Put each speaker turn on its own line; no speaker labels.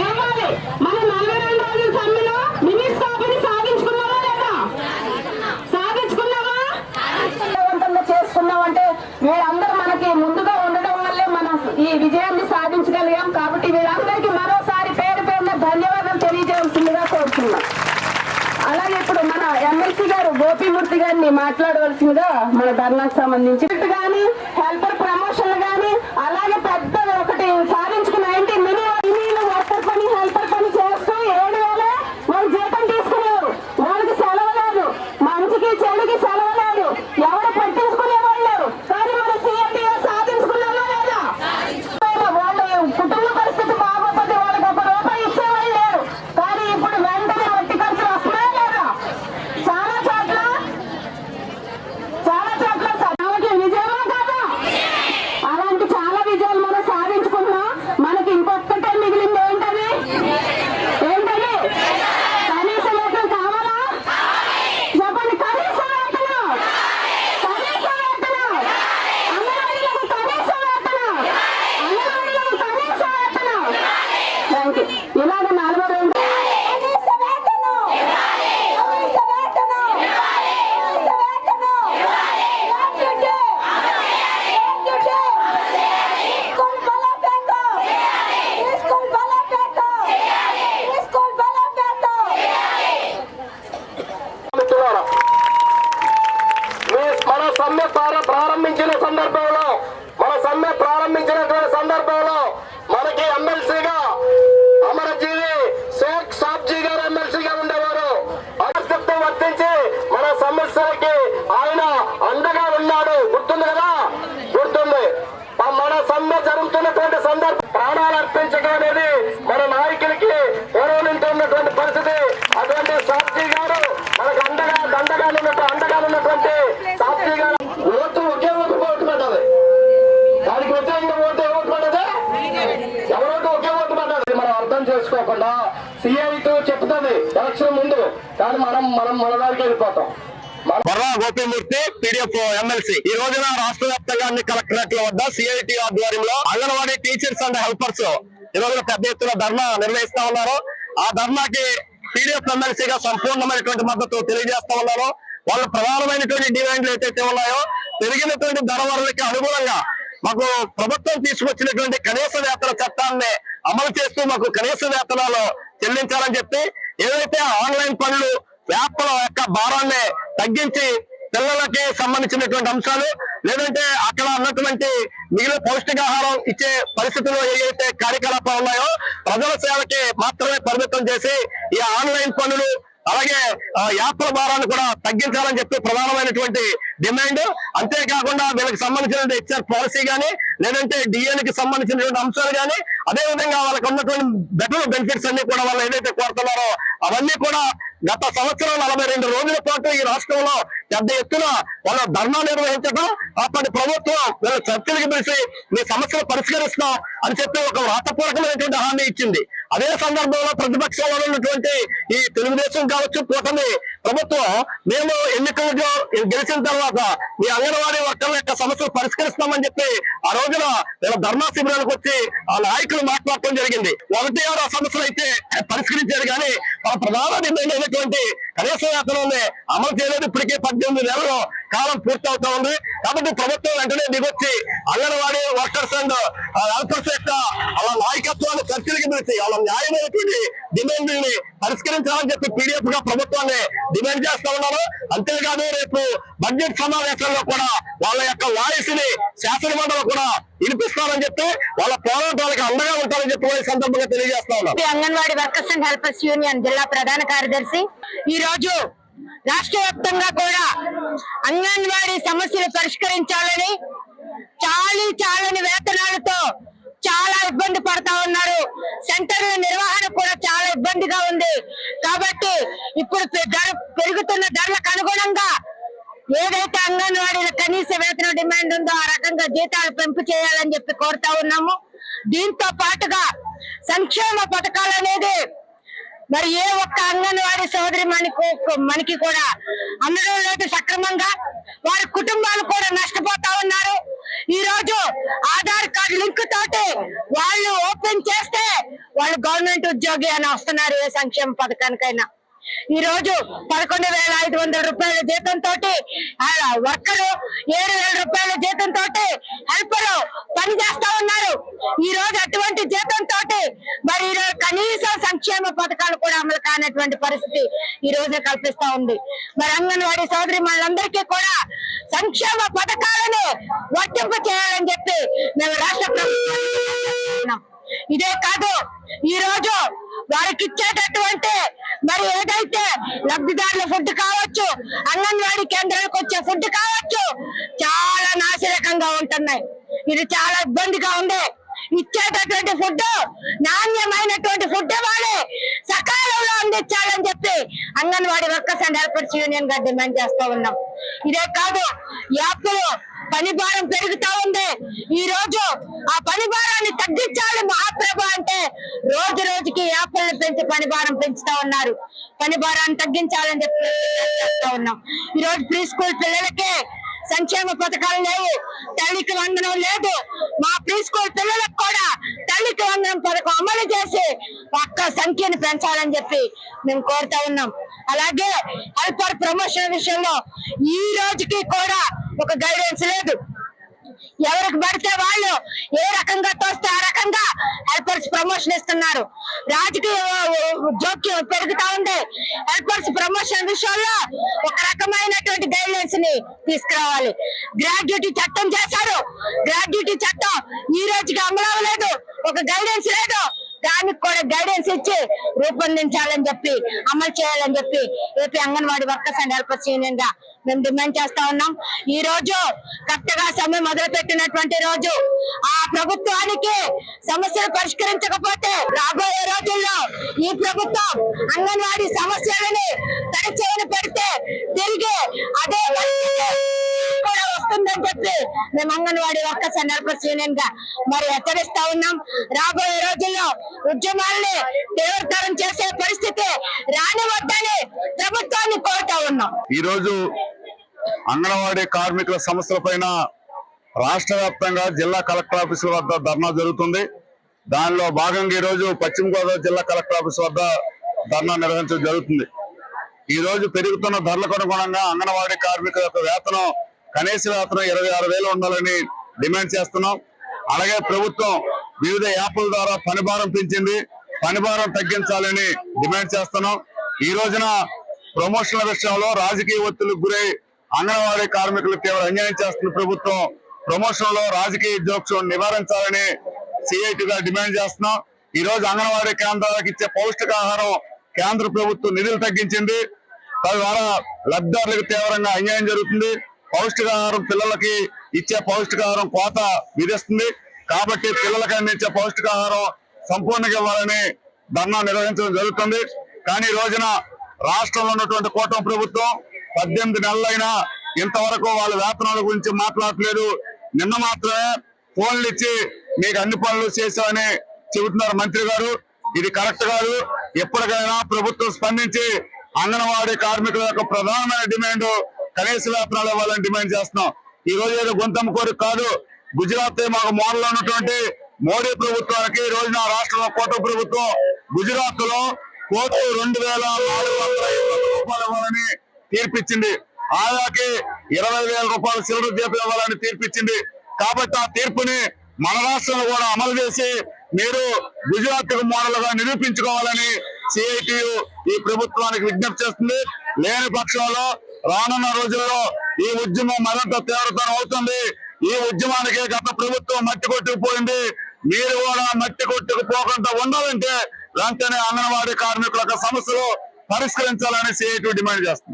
ఏమాలి మన నలభై సాధించుకున్నావా లేదా? వీళ్ళందరూ మనకి ముందుగా ఉండడం వల్లే మనం ఈ విజయాన్ని సాధించగలిగాం కాబట్టి వీళ్ళందరికీ మరోసారి పేరు పేరున ధన్యవాదాలు తెలియజేయాల్సిందిగా కోరుతున్నాం అలాగే ఇప్పుడు మన ఎమ్మెల్సీ గారు గోపీమూర్తి గారిని మాట్లాడవలసిందిగా మన ధర్నాకు సంబంధించి. కానీ హెల్పర్ ప్రమోషన్లు కానీ అలాగే పెద్ద ఒకటి సాధించుకున్న ఏంటి మినీ మినీలు వర్కర్ పని హెల్పర్ పని చేస్తూ ఏడు వేలే వాళ్ళు జీతం తీసుకునేవారు వాళ్ళకి సెలవు లేదు మంచికి చెడుకి సెలవు లేదు ఎవరు పట్టించుకునే వాళ్ళు లేరు కానీ మన సీఎండీఓ సాధించుకున్నామా లేదా వాళ్ళ కుటుంబ పరిస్థితి బాగోకపోతే వాళ్ళకి ఒక రూపాయి ఇచ్చేవాళ్ళు లేరు కానీ ఇప్పుడు వెంటనే వట్టి ఖర్చులు వస్తున్నాయా లేదా చాలా చోట్ల చాలా చోట్ల సమాజ విజయమా కాదా అలాంటి చాలా విజయాలు మనం సాధించుకున్నాం మనకి ఇంకొక్కటే మిగిలింది ఏంటది ఏంటది కనీస వేతనం కావాలా చెప్పండి కనీస వేతనం కనీస వేతనం అంగన్వాడీలకు కనీస వేతనం అంగన్వాడీలకు కనీస వేతనం థ్యాంక్ యూ ఇలాగ నలభై రెండు కనీస వేతనం కనీస వేతనం కనీస వేతనం గ్రాట్యుటీ గ్రాట్యుటీ స్కూల్ బలోపేతం స్కూల్ బలోపేతం స్కూల్ బలోపేతం
మిత్రులారా, మీ మన సమ్మె ప్రారంభించిన సందర్భంలో మన సమ్మె ప్రారంభించినటువంటి సందర్భంలో మనకి ఎమ్మెల్సీగా అమరజీవి షేక్ సాబ్జీ గారు ఎమ్మెల్సీగా ఉండేవారు. అగస్త్యం వర్తించి మన సమస్యలకి ఆయన అండగా చేసుకోకుండా సిఐతో చెప్తుంది. ఎలక్షన్ ముందు. కానీ మనం మనం మన దానికి వెళ్ళిపోతాం. Barra Gopimurthy PDF MLC. ఈ రోజున రాష్ట్ర వ్యాప్తంగా అన్ని కలెక్టరేట్ల వద్ద సిఐటి ఆధ్వర్యంలో అంగన్వాడీ టీచర్స్ అండ్ హెల్పర్స్ ఈ రోజున పెద్ద ఎత్తున ధర్నా నిర్వహిస్తా ఉన్నారు. ఆ ధర్నాకి పీడిఎఫ్ ఎమ్మెల్సీగా సంపూర్ణమైనటువంటి మద్దతు తెలియజేస్తా ఉన్నారు. వాళ్ళు ప్రధానమైనటువంటి డిమాండ్లు ఏదైతే ఉన్నాయో పెరిగినటువంటి ధర వరలకి అనుగుణంగా మాకు ప్రభుత్వం తీసుకొచ్చినటువంటి కనీస వేతన చట్టాన్ని అమలు చేస్తూ మాకు కనీస వేతనాలు చెల్లించాలని చెప్పి ఏదైతే ఆన్లైన్ పనులు వ్యాపార యొక్క భారాన్ని తగ్గించి పిల్లలకి సంబంధించినటువంటి అంశాలు లేదంటే అక్కడ ఉన్నటువంటి మిగిలిన పౌష్టికాహారం ఇచ్చే పరిస్థితుల్లో ఏవైతే కార్యకలాపాలు ఉన్నాయో ప్రజల సేవకి మాత్రమే పరిమితం చేసి ఈ ఆన్లైన్ పనులు అలాగే యాత్ర భారాన్ని కూడా తగ్గించాలని చెప్పి ప్రధానమైనటువంటి డిమాండ్. అంతేకాకుండా వీళ్ళకి సంబంధించిన హెచ్ఆర్ పాలసీ గానీ లేదంటే డిఎన్కి సంబంధించినటువంటి అంశాలు గానీ అదే విధంగా వాళ్ళకి ఉన్నటువంటి బెటర్ బెనిఫిట్స్ అన్ని కూడా వాళ్ళు ఏదైతే కోరుతున్నారో అవన్నీ కూడా గత సంవత్సరం నలభై రెండు రోజుల పాటు ఈ రాష్ట్రంలో పెద్ద ఎత్తున వాళ్ళ ధర్నా నిర్వహించడం అప్పటి ప్రభుత్వం వీళ్ళ చర్చలకు పిలిచి మీ సమస్యలు పరిష్కరిస్తాం అని చెప్పి ఒక వ్రాతపూర్వకమైనటువంటి హామీ ఇచ్చింది. అదే సందర్భంలో ప్రతిపక్షంలో ఉన్నటువంటి ఈ తెలుగుదేశం కావచ్చు కూటమి ప్రభుత్వం మేము ఎన్నికలు గెలిచిన తర్వాత మీ అంగన్వాడీ వర్కర్ల యొక్క సమస్యలు పరిష్కరిస్తామని చెప్పి ఆ రోజున నేను ధర్నా శిబిరాలకు వచ్చి ఆ నాయకులు మాట్లాడటం జరిగింది. ఒకటి ఆరు సమస్యలు అయితే పరిష్కరించారు కానీ మన ప్రధాన డిమాండ్ అయినటువంటి కనీస వేతనాన్ని అమలు చేయలేదు. ఇప్పటికే పద్దెనిమిది నెలలు కాలం పూర్తవుతా ఉంది. కాబట్టి ప్రభుత్వం వెంటనే దిగొచ్చి అంగన్వాడీ వర్కర్స్ అండ్ వర్కర్స్ యొక్క వాళ్ళ నాయకత్వాన్ని చర్చలకు పిలిచి వాళ్ళ న్యాయమైనటువంటి డిమాండ్ని పరిష్కరించాలని చెప్పి పీడిఎఫ్గా ప్రభుత్వాన్ని డిమాండ్ చేస్తా ఉన్నారు అంతేకాదు రేపు బడ్జెట్ సమావేశంలో కూడా వాళ్ళ యొక్క వాయిస్ని శాసనమండలి కూడా వినిపిస్తారని చెప్పి వాళ్ళ పోరాటాలకు అండగా ఉంటారని చెప్పి ఈ సందర్భంగా తెలియజేస్తా ఉన్నారు
ఈ Anganwadi workers and helpers union జిల్లా ప్రధాన కార్యదర్శి. ఈ రోజు రాష్ట్ర వ్యాప్తంగా కూడా అంగన్వాడీ సమస్యలు పరిష్కరించాలని చాలీ చాలని వేతనాలతో చాలా ఇబ్బంది పడతా ఉన్నారు. సెంటర్ల నిర్వహణ కూడా చాలా ఇబ్బందిగా ఉంది. కాబట్టి ఇప్పుడు ధర పెరుగుతున్న ధరలకు అనుగుణంగా ఏదైతే అంగన్వాడీల కనీస వేతన డిమాండ్ ఉందో ఆ రకంగా జీతాలు పెంపు చేయాలని చెప్పి కోరుతా ఉన్నాము. దీంతో పాటుగా సంక్షేమ పథకాలు అనేది మరి ఏ ఒక్క అంగన్వాడీ సోదరి మనకు మనకి కూడా అందడం లేదు సక్రమంగా. వారి కుటుంబాలు కూడా నష్టపోతా ఉన్నారు. ఈ రోజు కార్డు లింక్ తోటి వాళ్ళు ఓపెన్ చేస్తే వాళ్ళు గవర్నమెంట్ ఉద్యోగి అని వస్తున్నారు ఏ సంక్షేమ పథకానికైనా. ఈ రోజు పదకొండు వేల ఐదు వందల రూపాయల జీతంతో వర్కరు ఏడు వేల రూపాయల జీతంతో హెల్పరు పని చేస్తా ఉన్నారు ఈ రోజు అటువంటి జీతంతో మరి ఈ రోజు కనీస సంక్షేమ పథకాలు కూడా పరిస్థితి ఈ రోజు కల్పిస్తా ఉంది. మరి అంగన్వాడీ సోదరి మనందరికీ కూడా సంక్షేమ పథకాలను వర్తింపు చేయాలని చెప్పి మేము రాష్ట్ర ప్రభుత్వం ఇదే కాదు ఈ రోజు వారికి ఇచ్చేటటువంటి మరి ఏదైతే లబ్ధిదారుల ఫుడ్ కావచ్చు అంగన్వాడీ కేంద్రాలకు వచ్చే ఫుడ్ కావచ్చు చాలా నాశరకంగా ఉంటున్నాయి. ఇది చాలా ఇబ్బందిగా ఉంది. ఇచ్చేటటువంటి ఫుడ్ నాణ్యమైనటువంటి ఫుడ్ ఇవ్వాలి. సకాల తెచ్చాలని చెప్పి అంగన్వాడీ వర్కర్స్ అండ్ హెల్పర్స్ యూనియన్గా డిమాండ్ చేస్తా ఉన్నాం. ఇదే కాదు యాప్లు పని భారం పెరుగుతా ఉంది. ఈ రోజు ఆ పని భారాన్ని తగ్గించాలి మహాప్రభ అంటే రోజు రోజుకి యాప్లను పెంచి పని భారం పెంచుతా ఉన్నారు. పని భారాన్ని తగ్గించాలని చెప్పి చేస్తా ఉన్నాం. ఈ రోజు ప్రీ స్కూల్ పిల్లలకే సంక్షేమ పథకాలు లేవు. తల్లికి వందనం లేదు. మా ప్రీ స్కూల్ పిల్లలకు కూడా తల్లికి వందనం పథకం అమలు చేసి ఒక్క సంఖ్యను పెంచాలని చెప్పి మేము కోరుతా ఉన్నాం. అలాగే హెల్పర్ ప్రమోషన్ విషయంలో ఈ రోజుకి కూడా ఒక గైడెన్స్ లేదు. ఎవరికి పడితే వాళ్ళు ఏ రకంగా తోస్తే ఆ రకంగా హెల్పర్స్ ప్రమోషన్ ఇస్తున్నారు. రాజకీయ జోక్యం పెరుగుతా ఉంది. హెల్పర్స్ ప్రమోషన్ విషయంలో ఒక రకమైనటువంటి గైడ్లైన్స్ని తీసుకురావాలి. గ్రాడ్యుటీ చట్టం చేశారు. గ్రాడ్యుటీ చట్టం ఈ రోజుకి అమలు అవ్వలేదు. ఒక గైడెన్స్ లేదు. దానికి కూడా గైడెన్స్ ఇచ్చి రూపొందించాలని చెప్పి అమలు చేయాలని చెప్పి AP Anganwadi workers and helpers యూనియన్గా మేము డిమాండ్ చేస్తా ఉన్నాం. ఈ రోజు కరెక్ట్గా సమ్మె మొదలు పెట్టినటువంటి రోజు. ఆ ప్రభుత్వానికి సమస్యలు పరిష్కరించకపోతే రాబోయే రోజుల్లో ఈ ప్రభుత్వం అంగన్వాడీ సమస్యలని తరచేయని పెడితే తిరిగి అదే కూడా వస్తుందని చెప్పి మేము అంగన్వాడీ వర్కర్స్ అండ్ హెల్పర్స్ యూనియన్గా మరి హెచ్చరిస్తా ఉన్నాం. రాబోయే రోజుల్లో ఉద్యమాల్ని తీవ్రతరం చేసే పరిస్థితి రానివద్దని ప్రభుత్వాన్ని కోరుతా ఉన్నాం.
ఈ రోజు అంగన్వాడీ కార్మికుల సమస్యల పైన రాష్ట్ర వ్యాప్తంగా జిల్లా కలెక్టర్ ఆఫీసుల వద్ద ధర్నా జరుగుతుంది. దానిలో భాగంగా ఈ రోజు పశ్చిమ గోదావరి జిల్లా కలెక్టర్ ఆఫీస్ వద్ద ధర్నా నిర్వహించడం జరుగుతుంది. ఈ రోజు పెరుగుతున్న ధరలకు అనుగుణంగా అంగన్వాడీ కార్మికుల యొక్క వేతనం కనీస వేతనం ఇరవై ఆరు వేలు ఉండాలని డిమాండ్ చేస్తున్నాం. అలాగే ప్రభుత్వం వివిధ యాప్ల ద్వారా పనిభారం పెంచింది. పనిభారం తగ్గించాలని డిమాండ్ చేస్తున్నాం. ఈ రోజున ప్రమోషన్ల విషయంలో రాజకీయ ఒత్తిడికి గురై అంగన్వాడీ కార్మికులు తీవ్ర అన్యాయం చేస్తున్న ప్రభుత్వం ప్రమోషన్లో రాజకీయ జోక్యం నివారించాలని సిఐటిగా డిమాండ్ చేస్తున్నాం. ఈ రోజు అంగన్వాడీ కేంద్రాలకు ఇచ్చే పౌష్టికాహారం కేంద్ర ప్రభుత్వం నిధులు తగ్గించింది. తద్వారా లబ్ధిదారులకు తీవ్రంగా అన్యాయం జరుగుతుంది. పౌష్టికాహారం పిల్లలకి ఇచ్చే పౌష్టికాహారం కోత విధిస్తుంది. కాబట్టి పిల్లలకి అందించే పౌష్టికాహారం సంపూర్ణంగా ఇవ్వాలని ధర్నా నిర్వహించడం జరుగుతుంది. కానీ ఈ రోజున రాష్ట్రంలో ఉన్నటువంటి కూటమి ప్రభుత్వం పద్దెనిమిది నెలలైనా ఇంతవరకు వాళ్ళ వేతనాల గురించి మాట్లాడట్లేదు. నిన్న మాత్రమే ఫోన్లు ఇచ్చి మీకు అన్ని పనులు చేశామని చెబుతున్నారు మంత్రి గారు. ఇది కరెక్ట్ కాదు. ఎప్పటికైనా ప్రభుత్వం స్పందించి అంగన్వాడీ కార్మికుల యొక్క ప్రధానమైన డిమాండ్ కనీస వ్యాపారాలు ఇవ్వాలని డిమాండ్ చేస్తున్నాం. ఈ రోజు ఏదో గొంతమ్మ కోరిక కాదు. గుజరాత్ మాకు మోడల్ ఉన్నటువంటి మోడీ ప్రభుత్వానికి ఈ రోజున రాష్ట్రంలో కోట ప్రభుత్వం గుజరాత్లో కోటి రెండు వేల నాలుగు వందల రూపాయలు ఇవ్వాలని తీర్పిచ్చింది. ఆయాకి ఇరవై వేల రూపాయలు సిల్వర్ జీతం ఇవ్వాలని తీర్పిచ్చింది. కాబట్టి ఆ తీర్పుని మన రాష్ట్రంలో కూడా అమలు చేసి మీరు గుజరాత్ మోడల్గా నిరూపించుకోవాలని సిఐటియు ఈ ప్రభుత్వానికి విజ్ఞప్తి చేస్తుంది. లేని పక్షంలో రానున్న రోజుల్లో ఈ ఉద్యమం మరింత తీవ్రతరం అవుతుంది. ఈ ఉద్యమానికి గత ప్రభుత్వం మట్టి కొట్టుకుపోయింది. మీరు కూడా మట్టి కొట్టుకుపోకుండా ఉండాలంటే వెంటనే అంగన్వాడీ కార్మికుల సమస్యలు పరిష్కరించాలని సిఐటి డిమాండ్ చేస్తుంది.